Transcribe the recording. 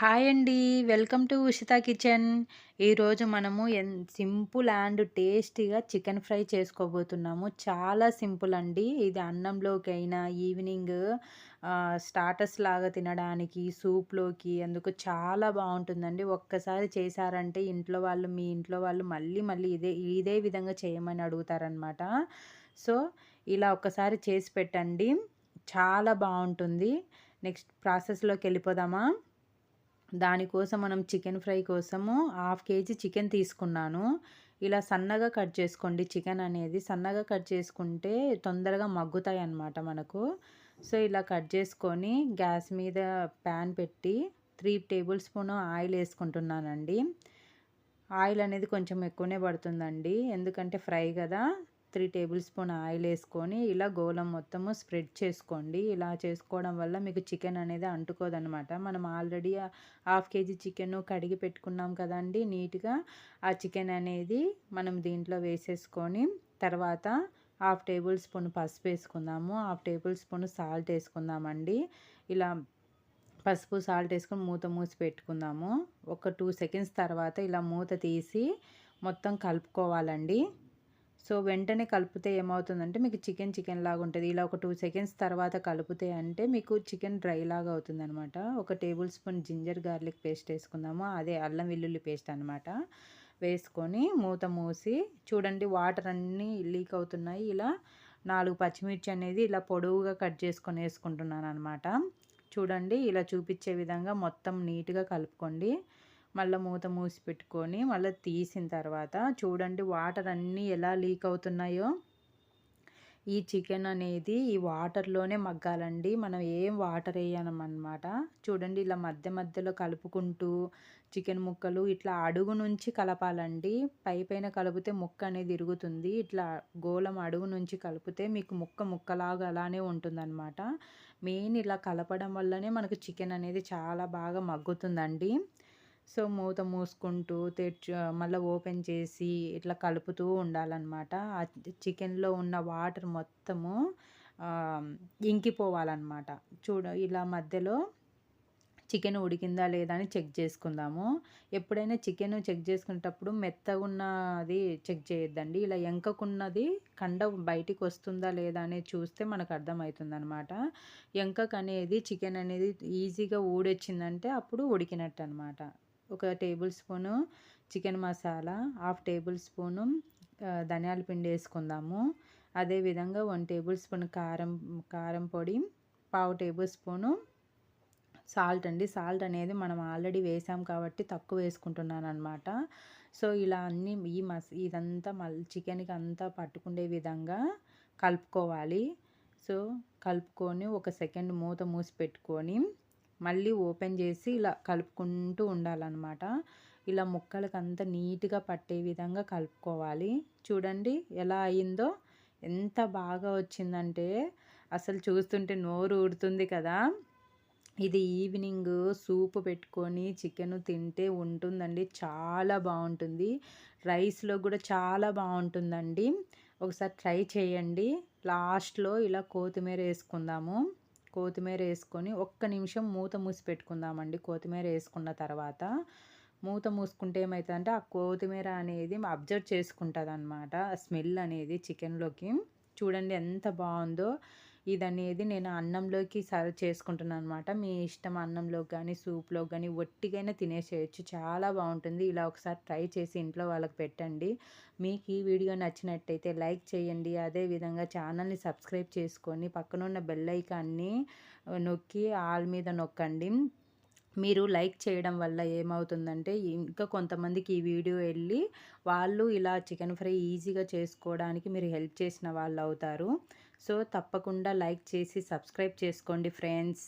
Hi అండి. Welcome to Ushita kitchen. ఈరోజు మనము ఎన్ సింపుల్ అండ్ టేస్టీగా చికెన్ ఫ్రై చేసుకోబోతున్నాము. చాలా సింపుల్ అండి. ఇది అన్నంలోకి అయినా ఈవినింగ్ స్టార్టర్స్ లాగా తినడానికి సూప్లోకి అందుకు చాలా బాగుంటుందండి. ఒక్కసారి చేశారంటే ఇంట్లో వాళ్ళు మీ ఇంట్లో వాళ్ళు మళ్ళీ మళ్ళీ ఇదే ఇదే విధంగా చేయమని అడుగుతారనమాట సో ఇలా ఒక్కసారి చేసి పెట్టండి. చాలా బాగుంటుంది. నెక్స్ట్ ప్రాసెస్లోకి వెళ్ళిపోదామా? దానికోసం మనం చికెన్ ఫ్రై కోసము హాఫ్ కేజీ చికెన్ తీసుకున్నాను. ఇలా సన్నగా కట్ చేసుకోండి. చికెన్ అనేది సన్నగా కట్ చేసుకుంటే తొందరగా మగ్గుతాయి అన్నమాట మనకు. సో ఇలా కట్ చేసుకొని గ్యాస్ మీద ప్యాన్ పెట్టి త్రీ టేబుల్ స్పూన్ ఆయిల్ వేసుకుంటున్నానండి. ఆయిల్ అనేది కొంచెం ఎక్కువనే పడుతుందండి. ఎందుకంటే ఫ్రై కదా. త్రీ టేబుల్ స్పూన్ ఆయిల్ వేసుకొని ఇలా గోళం మొత్తము స్ప్రెడ్ చేసుకోండి. ఇలా చేసుకోవడం వల్ల మీకు చికెన్ అనేది అంటుకోదనమాట మనం ఆల్రెడీ హాఫ్ కేజీ చికెన్ కడిగి పెట్టుకున్నాం కదండి. నీట్గా ఆ చికెన్ అనేది మనం దీంట్లో వేసేసుకొని తర్వాత హాఫ్ టేబుల్ స్పూన్ పసుపు వేసుకుందాము. హాఫ్ టేబుల్ స్పూన్ సాల్ట్ వేసుకుందామండి. ఇలా పసుపు సాల్ట్ వేసుకొని మూత మూసి పెట్టుకుందాము. ఒక టూ సెకండ్స్ తర్వాత ఇలా మూత తీసి మొత్తం కలుపుకోవాలండి. సో వెంటనే కలిపితే ఏమవుతుందంటే మీకు చికెన్ చికెన్ లాగా ఉంటుంది. ఇలా ఒక టూ సెకండ్స్ తర్వాత కలిపితే అంటే మీకు చికెన్ డ్రై లాగా అవుతుంది అనమాట ఒక tablespoon ginger garlic paste వేసుకుందాము. అదే అల్లం వెల్లుల్లి పేస్ట్ అనమాట వేసుకొని మూత మూసి చూడండి వాటర్ అన్నీ లీక్ అవుతున్నాయి. ఇలా నాలుగు పచ్చిమిర్చి అనేది ఇలా పొడవుగా కట్ చేసుకొని వేసుకుంటున్నాను అనమాట చూడండి ఇలా చూపించే విధంగా మొత్తం నీట్గా కలుపుకోండి. మళ్ళీ మూత మూసి పెట్టుకొని మళ్ళీ తీసిన తర్వాత చూడండి వాటర్ అన్నీ ఎలా లీక్ అవుతున్నాయో. ఈ చికెన్ అనేది ఈ వాటర్లోనే మగ్గాలండి. మనం ఏం వాటర్ వేయనమన్నమాట. చూడండి ఇలా మధ్య మధ్యలో కలుపుకుంటూ చికెన్ ముక్కలు ఇట్లా అడుగు నుంచి కలపాలండి. పై పైన కలిపితే ముక్క అనేది ఇరుగుతుంది. ఇట్లా గోళం అడుగు నుంచి కలిపితే మీకు ముక్క ముక్కలాగా అలానే ఉంటుందన్నమాట. మెయిన్ ఇలా కలపడం వల్లనే మనకు చికెన్ అనేది చాలా బాగా మగ్గుతుందండి. సో మూత మూసుకుంటూ తెచ్చు మళ్ళీ ఓపెన్ చేసి ఇట్లా కలుపుతూ ఉండాలన్నమాట. ఆ చికెన్లో ఉన్న వాటర్ మొత్తము ఇంకిపోవాలన్నమాట. చూడ ఇలా మధ్యలో చికెన్ ఉడికిందా లేదా అని చెక్ చేసుకుందాము. ఎప్పుడైనా చికెన్ చెక్ చేసుకునేటప్పుడు మెత్తగా ఉన్నది చెక్ చేయొద్దండి. ఇలా ఎంకకున్నది కండ బయటికి వస్తుందా లేదా అనేది చూస్తే మనకు అర్థమవుతుంది అనమాట ఎంకకు అనేది చికెన్ అనేది ఈజీగా ఊడొచ్చిందంటే అప్పుడు ఉడికినట్టు అనమాట ఒక tablespoon chicken masala half tablespoon ధనియాల పిండి వేసుకుందాము. అదేవిధంగా వన్ టేబుల్ స్పూన్ కారం కారం పొడి పావు టేబుల్ స్పూను సాల్ట్ అండి. సాల్ట్ అనేది మనం ఆల్రెడీ వేసాం కాబట్టి తక్కువ వేసుకుంటున్నాను అనమాట సో ఇలా అన్నీ ఈ మస్ ఇదంతా మళ్ళీ చికెన్కి అంతా పట్టుకునే విధంగా కలుపుకోవాలి. సో కలుపుకొని ఒక సెకండ్ మూత మూసి పెట్టుకొని మళ్ళీ ఓపెన్ చేసి ఇలా కలుపుకుంటూ ఉండాలన్నమాట. ఇలా ముక్కలకు అంత నీట్గా పట్టే విధంగా కలుపుకోవాలి. చూడండి ఎలా అయిందో ఎంత బాగా వచ్చిందంటే అసలు చూస్తుంటే నోరు ఊడుతుంది కదా. ఇది ఈవినింగ్ సూప్ పెట్టుకొని చికెన్ తింటే ఉంటుందండి చాలా బాగుంటుంది. రైస్లో కూడా చాలా బాగుంటుందండి. ఒకసారి ట్రై చేయండి. లాస్ట్లో ఇలా కొత్తిమీర వేసుకుందాము. కొత్తిమీర వేసుకొని ఒక్క నిమిషం మూత మూసి పెట్టుకుందామండి. కొత్తిమీర వేసుకున్న తర్వాత మూత మూసుకుంటే ఏమవుతుందంటే ఆ కొత్తిమీర అనేది అబ్జర్వ్ చేసుకుంటుంది అనమాట స్మెల్ అనేది చికెన్లోకి. చూడండి ఎంత బాగుందో. ఇది అనేది నేను అన్నంలోకి సర్వ్ చేసుకుంటున్నాను అనమాట మీ ఇష్టం అన్నంలోకి కానీ సూప్లో కానీ ఒట్టిగైనా తినేసేయచ్చు. చాలా బాగుంటుంది. ఇలా ఒకసారి ట్రై చేసి ఇంట్లో వాళ్ళకి పెట్టండి. మీకు ఈ వీడియో నచ్చినట్టయితే లైక్ చేయండి. అదేవిధంగా ఛానల్ని సబ్స్క్రైబ్ చేసుకొని పక్కనున్న బెల్ ఐకాన్ని నొక్కి ఆల్ మీద నొక్కండి. మీరు లైక్ చేయడం వల్ల ఏమవుతుందంటే ఇంకా కొంతమందికి ఈ వీడియో వెళ్ళి వాళ్ళు ఇలా చికెన్ ఫ్రై ఈజీగా చేసుకోవడానికి మీరు హెల్ప్ చేసిన వాళ్ళు అవుతారు సో తప్పకుండా లైక్ చేసి సబ్స్క్రైబ్ చేసుకోండి ఫ్రెండ్స్.